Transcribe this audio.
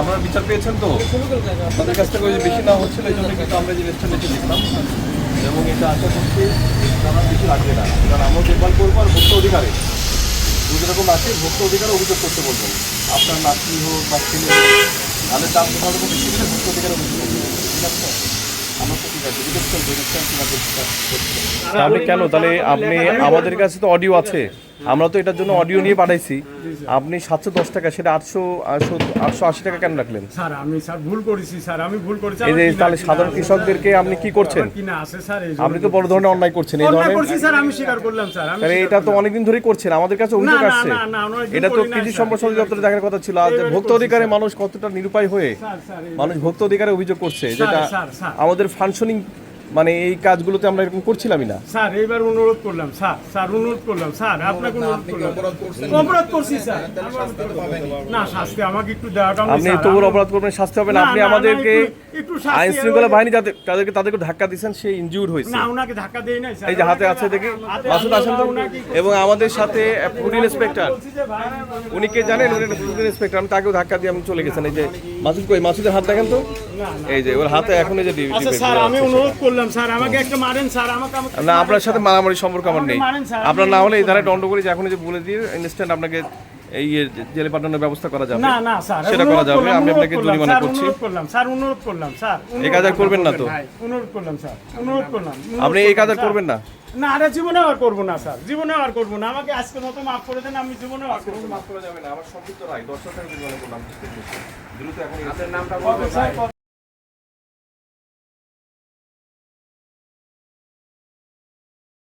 আপনারা বিচার পেয়েছেন তো? আমাদের কাছ থেকে বেশি না হচ্ছিল, এই জন্য কিন্তু আমরা যে রেস্টুরেন্টে দেখলাম এবং এটা আশা করছি তারা বেশি লাগবে না। কারণ আমরা দেখভাল করব আর ভোক্তা অধিকারে। দুটো রকম আছে, ভোক্তা অধিকারে অভিযোগ করতে বলবেন। আপনার নাতি হোক বা ছেলে হোক, তাহলে দাম তাদের বেশি গেলে ভোক্তা অধিকার অভিযোগ করবেন ঠিক আছে? কেন তাহলে আপনি, আমাদের কাছে তো অডিও আছে। আমরা তো এটার জন্য অডিও নিয়ে পাঠাইছি। আপনি সাতশো দশ টাকা সেটা আটশো আটশো আশি টাকা কেন রাখলেন? স্যার আমি স্যার ভুল করেছি স্যার আমি ভুল করেছি এই যে তাহলে সাধারণ কৃষকদেরকে আপনি কি করছেন? আপনি তো বড় ধরনের অন্যায় করছেন এই ধরনের করছি স্যার আমি স্বীকার করলাম স্যার আমি এটা তো অনেকদিন ধরেই করছেন আমাদের কাছে অভিযোগ আসছে। এটা তো কৃষি। সম্পদ দপ্তরে দেখার কথা ছিল। আর ভোক্ত অধিকারে মানুষ কতটা নিরুপায় হয়ে মানুষ ভোক্ত অধিকারে অভিযোগ করছে যেটা। আমাদের ফাংশনিং মানে এই কাজগুলোতে আমরা এরকম করছিলামই না? স্যার এইবার অনুরোধ করলাম স্যার স্যার অনুরোধ করলাম স্যার আপনাকে অনুরোধ করলাম। অপরাধ করছি স্যার। না শাস্তি আমাকে একটু দেওয়াটা আপনি তবুর অপরাধ করবেন শাস্তি হবে না আপনি আমাদেরকে একটু শাস্তি আইন শৃঙ্খলা বাহিনী যাতে তাদেরকে তাদেরকে ধাক্কা দিয়েছেন সে ইনজিউর হয়েছে। না ওনাকে ধাক্কা দেই নাই স্যার। এই যে হাতে আছে দেখি। মাসুদ আসেন তো। এবং আমাদের সাথে ফুড ইন্সপেক্টর উনি কে জানেন? উনি ফুড ইন্সপেক্টর আমি তাকেও ধাক্কা দিয়ে আমি চলে গেছেন। এই যে মাসুদ কই? মাসুদের হাত দেখেন তো। এই যে ওর হাতে এখন এই যে আচ্ছা স্যার আমি অনুরোধ করলাম স্যার আমাকে একটা মারেন স্যার আমাকে না আপনার সাথে মারামারি সম্পর্ক আমার নেই। আপনার না হলে এই ধারায় দণ্ড করে যে এখন এই যে বলে দিয়ে ইনস্ট্যান্ট আপনাকে এই ইয়ে জেলে পাঠানোর ব্যবস্থা করা যাবে না না স্যার সেটা করা যাবে আমি আপনাকে জরিমানা করছি। অনুরোধ করলাম স্যার অনুরোধ করলাম স্যার এই কাজ আর করবেন না তো? অনুরোধ করলাম স্যার অনুরোধ করলাম আপনি এই কাজ আর করবেন না? না আরে জীবনে আর করব না স্যার জীবনে আর করব না আমাকে আজকের মতো মাফ করে দেন আমি জীবনে আর করব না। মাফ করা যাবে না আমার সংক্ষিপ্ত রায় করলাম দ্রুত এখন কত স্যার কত